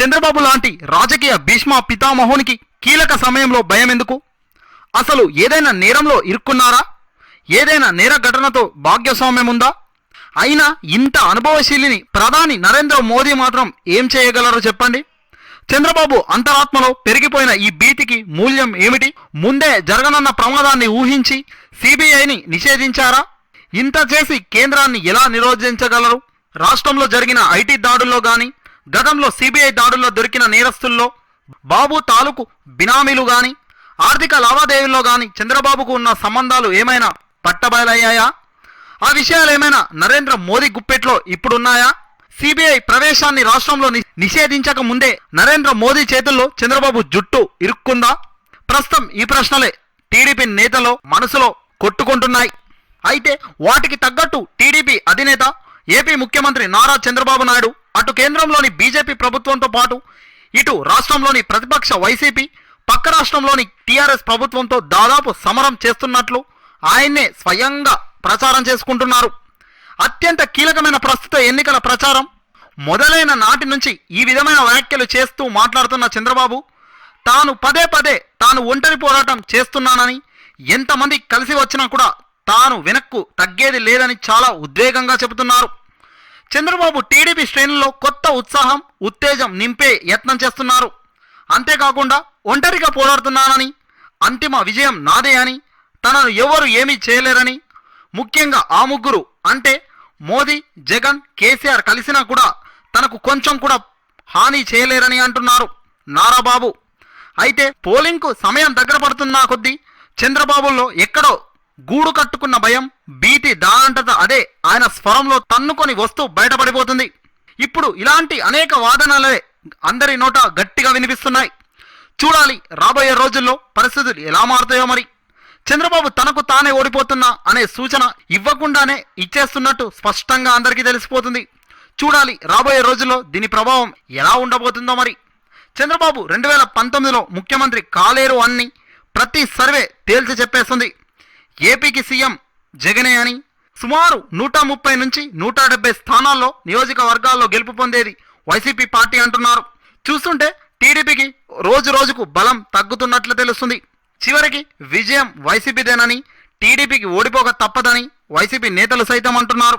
చంద్రబాబు లాంటి రాజకీయ భీష్మ పితామహునికి కీలక సమయంలో భయం ఎందుకు అసలు ఏదైనా నేరంలో ఇరుక్కున్నారా? ఏదైనా నేర ఘటనతో భాగ్యస్వామ్యం ఉందా అయినా ఇంత అనుభవశీలిని ప్రధాని నరేంద్ర మోదీ మాత్రం ఏం చేయగలరో చెప్పండి. చంద్రబాబు అంతరాత్మలో పెరిగిపోయిన ఈ భీతికి మూల్యం ఏమిటి? ముందే జరగనున్న ప్రమాదాన్ని ఊహించి సిబిఐని నిషేధించారా? ఇంత చేసి కేంద్రాన్ని ఎలా నిరోధించగలరు? రాష్ట్రంలో జరిగిన ఐటీ దాడుల్లో కానీ గతంలో సిబిఐ దాడుల్లో దొరికిన నేరస్తుల్లో బాబు తాలూకు బినామీలు గాని ఆర్థిక లావాదేవీల్లో గాని చంద్రబాబుకు ఉన్న సంబంధాలు ఏమైనా పట్టబయలయ్యాయా? ఆ విషయాలు ఏమైనా నరేంద్ర మోదీ గుప్పెట్లో ఇప్పుడున్నాయా? సిబిఐ ప్రవేశాన్ని రాష్ట్రంలో నిషేధించక ముందే నరేంద్ర మోదీ చేతుల్లో చంద్రబాబు జుట్టు ఇరుక్కుందా? ప్రస్తుతం ఈ ప్రశ్నలే టీడీపీ నేతలో మనసులో కొట్టుకుంటున్నాయి. అయితే వాటికి తగ్గట్టు టీడీపీ అధినేత ఏపీ ముఖ్యమంత్రి నారా చంద్రబాబు నాయుడు అటు కేంద్రంలోని బీజేపీ ప్రభుత్వంతో పాటు ఇటు రాష్ట్రంలోని ప్రతిపక్ష వైసీపీ పక్క రాష్ట్రంలోని టీఆర్ఎస్ ప్రభుత్వంతో దాదాపు సమరం చేస్తున్నట్లు ఆయన్నే స్వయంగా ప్రచారం చేసుకుంటున్నారు. అత్యంత కీలకమైన ప్రస్తుత ఎన్నికల ప్రచారం మొదలైన నాటి నుంచి ఈ విధమైన వ్యాఖ్యలు చేస్తూ మాట్లాడుతున్న చంద్రబాబు తాను పదే పదే తాను ఒంటరి పోరాటం చేస్తున్నానని ఎంతమంది కలిసి వచ్చినా కూడా తాను వెనక్కు తగ్గేది లేదని చాలా ఉద్వేగంగా చెబుతున్నారు. చంద్రబాబు టీడీపీ శ్రేణుల్లో కొత్త ఉత్సాహం ఉత్తేజం నింపే యత్నం చేస్తున్నారు. అంతేకాకుండా ఒంటరిగా పోరాడుతున్నానని అంతిమ విజయం నాదే అని తనను ఎవరు ఏమీ చేయలేరని ముఖ్యంగా ఆ ముగ్గురు అంటే మోదీ జగన్ కేసీఆర్ కలిసినా కూడా తనకు కొంచెం కూడా హాని చేయలేరని అంటున్నారు నారాబాబు. అయితే పోలింగ్కు సమయం దగ్గర పడుతున్న కొద్దీ చంద్రబాబుల్లో ఎక్కడో గూడు కట్టుకున్న భయం భీతి దానంతట అదే ఆయన స్వరంలో తన్నుకొని వస్తూ బయటపడిపోతుంది. ఇప్పుడు ఇలాంటి అనేక వాదనలే అందరి నోట గట్టిగా వినిపిస్తున్నాయి. చూడాలి రాబోయే రోజుల్లో పరిస్థితులు ఎలా మారుతాయో మరి. చంద్రబాబు తనకు తానే ఓడిపోతున్నా అనే సూచన ఇవ్వకుండానే ఇచ్చేస్తున్నట్టు స్పష్టంగా అందరికీ తెలిసిపోతుంది. చూడాలి రాబోయే రోజుల్లో దీని ప్రభావం ఎలా ఉండబోతుందో మరి. చంద్రబాబు రెండు వేల పంతొమ్మిదిలో ముఖ్యమంత్రి కాలేరు అన్ని ప్రతి సర్వే తేల్చి చెప్పేస్తుంది. ఏపీకి సీఎం జగనే అని. సుమారు నూట ముప్పై నుంచి నూట డెబ్బై స్థానాల్లో నియోజకవర్గాల్లో గెలుపు పొందేది వైసీపీ పార్టీ అంటున్నారు. చూస్తుంటే టీడీపీకి రోజు రోజుకు బలం తగ్గుతున్నట్లు తెలుస్తుంది. చివరికి విజయం వైసీపీదేనని టీడీపీకి ఓడిపోక తప్పదని వైసీపీ నేతలు సైతం అంటున్నారు.